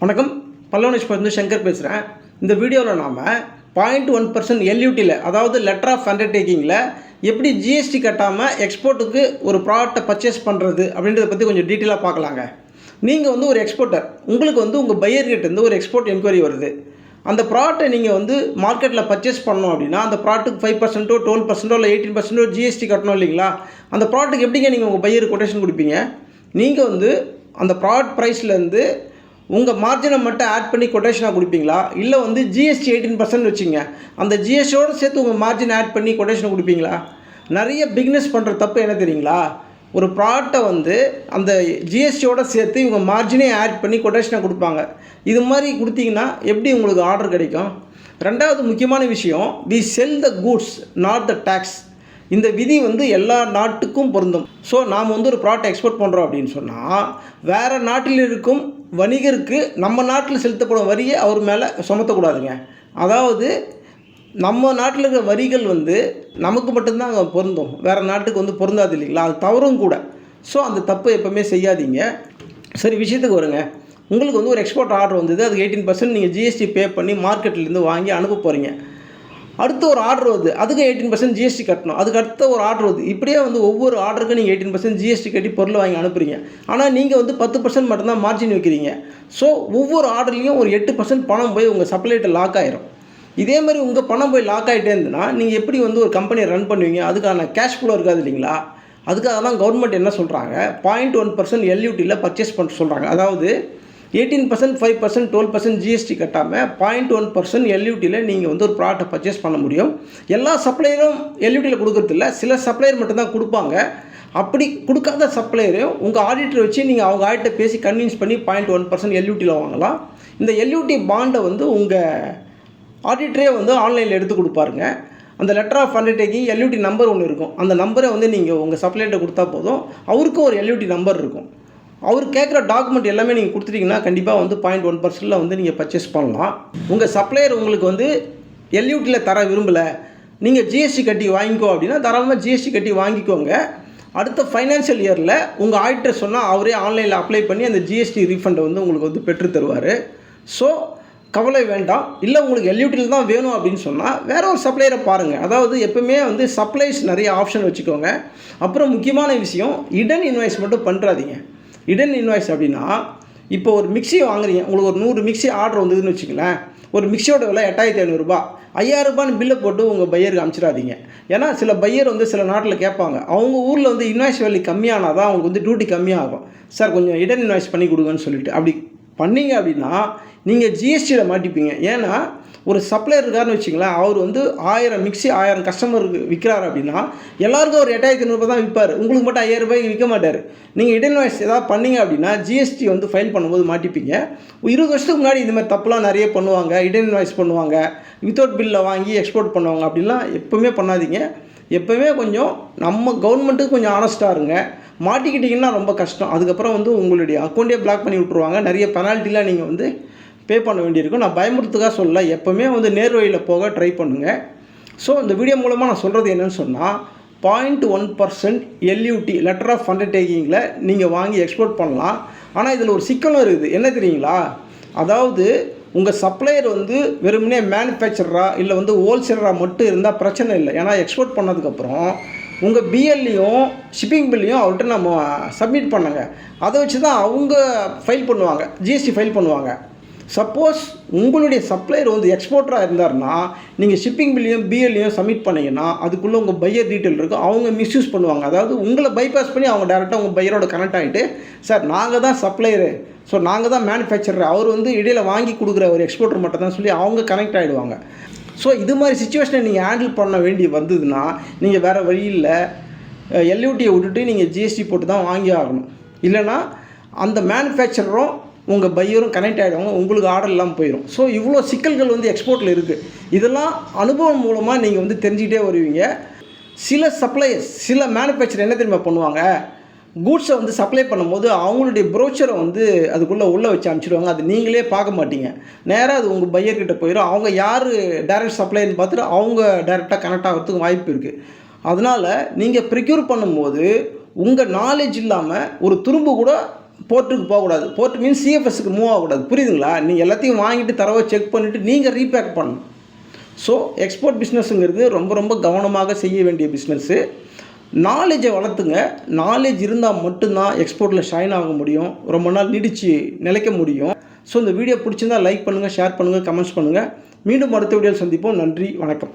வணக்கம். பல்லவனேஷ் வந்து சங்கர் பேசுகிறேன் இந்த வீடியோவில் நாம் பாயிண்ட் ஒன் பர்சன்ட் எல்யூட்டியில் அதாவது லெட்டர் ஆஃப் அண்டர்டேக்கிங்கில் எப்படி ஜிஎஸ்டி கட்டாமல் எக்ஸ்போர்ட்டுக்கு ஒரு ப்ராடக்ட்டை பர்ச்சேஸ் பண்ணுறது அப்படின்றத பற்றி கொஞ்சம் டீட்டெயிலாக பார்க்கலாங்க. நீங்கள் வந்து ஒரு எக்ஸ்போர்ட்டர் உங்களுக்கு வந்து உங்கள் பையர்கிட்டேருந்து ஒரு எக்ஸ்போர்ட் என்கொயரி வருது. அந்த ப்ராடக்ட்டை நீங்கள் வந்து மார்க்கெட்டில் பர்ச்சேஸ் பண்ணோம் அப்படின்னா அந்த ப்ராடக்ட்டுக்கு ஃபைவ் பர்சன்ட்டோ டுவெல் பர்சன்ட்டோ இல்லை எயிட்டீன் பர்சன்ட்டோ ஜிஎஸ்டி கட்டணும் இல்லைங்களா? அந்த ப்ராடக்ட்டுக்கு எப்படிங்க நீங்கள் உங்கள் பையர் கொட்டேஷன் கொடுப்பீங்க? நீங்கள் வந்து அந்த ப்ராடக்ட் ப்ரைஸ்லேருந்து உங்கள் மார்ஜினை மட்டும் ஆட் பண்ணி கொட்டேஷனாக கொடுப்பீங்களா? இல்லை வந்து ஜிஎஸ்டி எயிட்டீன் பர்சன்ட் வச்சுங்க. அந்த ஜிஎஸ்டியோடு சேர்த்து உங்கள் மார்ஜின் ஆட் பண்ணி கொட்டேஷனை கொடுப்பீங்களா? நிறைய பிக்னஸ் பண்ணுற தப்பு என்ன தெரியுங்களா? ஒரு ப்ராடக்டை வந்து அந்த ஜிஎஸ்டியோட சேர்த்து இவங்க மார்ஜினே ஆட் பண்ணி கொட்டேஷனாக கொடுப்பாங்க. இது மாதிரி கொடுத்தீங்கன்னா எப்படி உங்களுக்கு ஆர்டர் கிடைக்கும்? ரெண்டாவது முக்கியமான விஷயம் we sell the goods not the tax இந்த விதி வந்து எல்லா நாட்டுக்கும் பொருந்தும். ஸோ நாம் வந்து ஒரு ப்ராடக்ட் எக்ஸ்போர்ட் பண்ணுறோம் அப்படின்னு சொன்னால் வேறு நாட்டில் இருக்கும் வணிகருக்கு நம்ம நாட்டில் செலுத்தப்படும் வரியை அவர் மேலே சுமத்தக்கூடாதுங்க. அதாவது நம்ம நாட்டில் இருக்கிற வரிகள் வந்து நமக்கு மட்டும்தான் அங்கே பொருந்தும். வேறு நாட்டுக்கு வந்து பொருந்தாது இல்லைங்களா? அது தவறும் கூட. ஸோ அந்த தப்பை எப்போவுமே செய்யாதீங்க. சரி விஷயத்துக்கு வருங்க. உங்களுக்கு வந்து ஒரு எக்ஸ்போர்ட் ஆர்டர் வந்தது. அதுக்கு எயிட்டீன் பர்சன்ட் நீங்கள் ஜிஎஸ்டி பே பண்ணி மார்க்கெட்லேருந்து வாங்கி அனுப்ப போகிறீங்க அடுத்து ஒரு ஆர்டர் வருது. அதுக்கு எயிட்டீன் பர்சன்ட் ஜிஎஸ்டி கட்டணும். அதுக்கு அடுத்த ஒரு ஆர்டர் வருது. இப்படியே வந்து ஒவ்வொரு ஆர்டருக்கும் நீங்கள் எயிட்டீன் பர்சன்ட் ஜிஎஸ்டி கட்டி பொருள் வாங்கி அனுப்புறீங்க. ஆனால் நீங்கள் வந்து பத்து பர்சன்ட் மட்டும்தான் மார்ஜின் வைக்கிறீங்க. ஸோ ஒவ்வொரு ஆர்டர்லேயும் ஒரு எட்டு பர்சன்ட் பணம் போய் உங்கள் சப்ளைட்டை லாக் ஆயிரும். இதே மாதிரி உங்கள் பணம் போய் லாக் ஆகிட்டே இருந்ததுன்னா நீங்கள் எப்படி வந்து ஒரு கம்பெனியை ரன் பண்ணுவீங்க? அதுக்கான கேஷ் ஃப்ளோ இருக்காது இல்லைங்களா? அதுக்காக தான் கவர்மெண்ட் என்ன சொல்கிறாங்க பாயிண்ட் ஒன் பர்சன்ட் எல்யூட்டியில் பர்ச்சேஸ் பண்ண சொல்கிறாங்க அதாவது eighteen percent five percent twelve percent GST கட்டாமல் பாயிண்ட் ஒன் பர்சன்ட் எல்யூட்டியில் நீங்கள் வந்து ஒரு ப்ராடக்ட்டை பர்ச்சேஸ் பண்ண முடியும். எல்லா சப்ளையரும் எல்யூட்டியில் கொடுக்குறதில்ல சில சப்ளையர் மட்டும்தான் கொடுப்பாங்க. அப்படி கொடுக்காத சப்ளையரையும் உங்கள் ஆடிட்டர் வச்சு நீங்கள் அவங்க ஆடிட்டை பேசி கன்வின்ஸ் பண்ணி பாயிண்ட் ஒன் பர்சன்ட் எல்யூட்டியில் வாங்கலாம். இந்த எல்யூடி பாண்டை வந்து உங்கள் ஆடிட்டரே வந்து ஆன்லைனில் எடுத்து கொடுப்பாருங்க. அந்த letter of undertaking LUT number ஒன்று இருக்கும். அந்த நம்பரை வந்து நீங்கள் உங்கள் சப்ளைட்ட கொடுத்தா போதும். அவருக்கும் ஒரு எல்யூடி நம்பர் இருக்கும். அவர் கேட்குற டாக்குமெண்ட் எல்லாமே நீங்கள் கொடுத்துட்டிங்கன்னா கண்டிப்பாக வந்து பாயிண்ட் ஒன் பர்சன்டில் வந்து நீங்கள் பர்ச்சேஸ் பண்ணலாம். உங்கள் சப்ளையர் உங்களுக்கு வந்து எல்யூட்டியில் தர விரும்பலை. நீங்கள் ஜிஎஸ்டி கட்டி வாங்கிக்கோ அப்படின்னா தாராளமாக ஜிஎஸ்டி கட்டி வாங்கிக்கோங்க. அடுத்த ஃபைனான்ஷியல் இயரில் உங்கள் ஆடிட்டர் சொன்னால் அவரே ஆன்லைனில் அப்ளை பண்ணி அந்த ஜிஎஸ்டி ரீஃபண்டை வந்து உங்களுக்கு வந்து பெற்று தருவார். ஸோ கவலை வேண்டாம். இல்லை உங்களுக்கு எல்யூட்டியில் தான் வேணும் அப்படின்னு சொன்னால் வேற ஒரு சப்ளையரை பாருங்கள் அதாவது எப்பவுமே வந்து சப்ளைஸ் நிறைய ஆப்ஷன் வச்சுக்கோங்க. அப்புறம் முக்கியமான விஷயம் இடன் இன்வெஸ்ட்மெண்ட்டும் மட்டும் பண்ணுறாதீங்க இடன் இன்வாய்ஸ் அப்படின்னா இப்போ ஒரு மிக்ஸி வாங்குறீங்க உங்களுக்கு ஒரு நூறு மிக்ஸி ஆர்டர் வந்ததுன்னு வச்சுங்களேன் ஒரு மிக்சியோட விலை எட்டாயிரத்தி ஐநூறுரூபா ஐயாயிரரூபான்னு பில்லை போட்டு உங்கள் பையருக்கு அமைச்சிடாதீங்க. ஏன்னா சில பையர் வந்து சில நாட்டில் கேட்பாங்க அவங்க ஊரில் வந்து இன்வாய்ஸ் வேல்யூ கம்மியானால் தான் அவங்களுக்கு வந்து டியூட்டி கம்மியாகும். சார் கொஞ்சம் இடன் இன்வாய்ஸ் பண்ணி கொடுங்கன்னு சொல்லிட்டு. அப்படி பண்ணீங்க அப்படின்னா நீங்கள் ஜிஎஸ்டியில் மாட்டிப்பீங்க. ஏன்னா ஒரு சப்ளையர் இருக்காருன்னு வச்சிங்களேன் அவர் வந்து ஆயிரம் மிக்ஸி ஆயிரம் கஸ்டமருக்கு விற்கிறாரு அப்படின்னா எல்லாருக்கும் ஒரு எட்டாயிரத்தி ஐநூறுபா தான் விற்பார் உங்களுக்கு மட்டும் ஐயாயிரம் ரூபாய்க்கு விற்க மாட்டார். நீங்கள் இடன் ஏதாவது பண்ணீங்க அப்படின்னா ஜிஎஸ்டி வந்து ஃபைல் பண்ணும்போது மாட்டிப்பீங்க. இருபது வருஷத்துக்கு முன்னாடி இந்த மாதிரி தப்புலாம் நிறைய பண்ணுவாங்க இடன் பண்ணுவாங்க வித்தவுட் பில்லில் வாங்கி எக்ஸ்போர்ட் பண்ணுவாங்க அப்படின்லாம் எப்போவுமே பண்ணாதீங்க. எப்போவுமே கொஞ்சம் நம்ம கவர்மெண்ட்டுக்கு கொஞ்சம் ஆனஸ்ட்டாக இருங்க. மாட்டிக்கிட்டிங்கன்னா ரொம்ப கஷ்டம். அதுக்கப்புறம் வந்து உங்களுடைய அக்கௌண்ட்டே பிளாக் பண்ணி விட்ருவாங்க நிறைய பெனால்ட்டிலாம் நீங்கள் வந்து பே பண்ண வேண்டியிருக்கும். நான் பயமுறுத்துக்காக சொல்ல எப்போவுமே வந்து நேர்வழியில் போக ட்ரை பண்ணுங்கள் ஸோ இந்த வீடியோ மூலமாக நான் சொல்கிறது என்னென்னு சொன்னால் point one percent LUT letter of அண்டர்டேக்கிங்கில் நீங்கள் வாங்கி எக்ஸ்போர்ட் பண்ணலாம். ஆனால் இதில் ஒரு சிக்கலும் இருக்குது. என்ன தெரியுங்களா? அதாவது உங்கள் சப்ளையர் வந்து வெறுமனே மேனுஃபேக்சரராக இல்லை வந்து ஹோல்சேலராக மட்டும் இருந்தால் பிரச்சனை இல்லை. ஏன்னா எக்ஸ்போர்ட் பண்ணதுக்கப்புறம் உங்கள் பிஎல்லையும் ஷிப்பிங் பில்லையும் அவர்கிட்ட நம்ம சப்மிட் பண்ணுங்க. அதை வச்சு தான் அவங்க ஃபைல் பண்ணுவாங்க. ஜிஎஸ்டி ஃபைல் பண்ணுவாங்க. சப்போஸ் உங்களுடைய சப்ளையர் வந்து எக்ஸ்போர்ட்டராக இருந்தாருன்னா நீங்கள் ஷிப்பிங் பில்லையும் பிஎல்லையும் சப்மிட் பண்ணீங்கன்னா அதுக்குள்ளே உங்கள் பையர் டீட்டெயில் இருக்கும் அவங்க மிஸ்யூஸ் பண்ணுவாங்க. அதாவது உங்களை பைபாஸ் பண்ணி அவங்க டேரெக்டாக உங்கள் பையரோட கனெக்ட் ஆகிட்டு சார் நாங்கள் தான் சப்ளையரு ஸோ நாங்கள் தான் மேனுஃபேக்சரர் அவர் வந்து இடையில் வாங்கி கொடுக்குற ஒரு எக்ஸ்போர்ட்டர் மட்டும் தான் சொல்லி அவங்க கனெக்ட் ஆகிடுவாங்க ஸோ இது மாதிரி சுச்சுவேஷனை நீங்கள் ஹேண்டில் பண்ண வேண்டி வந்ததுன்னா நீங்கள் வேறு வழியில் எல்யூடியை விட்டுட்டு நீங்கள் ஜிஎஸ்டி போட்டு தான் வாங்கி ஆகணும். இல்லைனா அந்த மேனுஃபேக்சரரும் உங்கள் பையரும் கனெக்ட் ஆகிடுவாங்க உங்களுக்கு ஆர்டர் இல்லாமல் போயிடும் ஸோ இவ்வளோ சிக்கல்கள் வந்து எக்ஸ்போர்ட்டில் இருக்குது இதெல்லாம் அனுபவம் மூலமாக நீங்கள் வந்து தெரிஞ்சுக்கிட்டே வருவீங்க. சில சப்ளையர்ஸ் சில மேனுஃபேக்சர் என்ன தெரியுமா பண்ணுவாங்க? கூட்ஸை வந்து சப்ளை பண்ணும்போது அவங்களுடைய ப்ரோச்சரை வந்து அதுக்குள்ளே உள்ளே வச்சு அனுப்பிச்சிடுவாங்க. அது நீங்களே பார்க்க மாட்டீங்க. நேராக அது உங்கள் பையர்கிட்ட போயிடும் அவங்க யார் டைரக்ட் சப்ளைன்னு பார்த்துட்டு அவங்க டைரெக்டாக கனெக்ட் ஆகிறதுக்கு வாய்ப்பு இருக்குது அதனால் நீங்கள் ப்ரிக்யூர் பண்ணும்போது உங்கள் நாலேஜ் இல்லாமல் ஒரு துரும்பு கூட போர்ட்டுக்கு போகக்கூடாது. போர்ட் மீன்ஸ் சிஎஃப்எஸ்க்கு மூவ் ஆகக்கூடாது. புரியுதுங்களா? நீங்கள் எல்லாத்தையும் வாங்கிட்டு தரவை செக் பண்ணிவிட்டு நீங்கள் ரீபேக் பண்ணணும். ஸோ எக்ஸ்போர்ட் பிஸ்னஸ்ங்கிறது ரொம்ப ரொம்ப கவனமாக செய்ய வேண்டிய பிஸ்னஸ்ஸு நாலேஜை வளர்த்துங்க. நாலேஜ் இருந்தால் மட்டும்தான் எக்ஸ்போர்ட்டில் ஷைன் ஆக முடியும். ரொம்ப நாள் நீடித்து நிலைக்க முடியும். ஸோ இந்த வீடியோ பிடிச்சிருந்தா லைக் பண்ணுங்கள் ஷேர் பண்ணுங்கள் கமெண்ட்ஸ் பண்ணுங்கள் மீண்டும் அடுத்த வீடியோவில் சந்திப்போம். நன்றி வணக்கம்.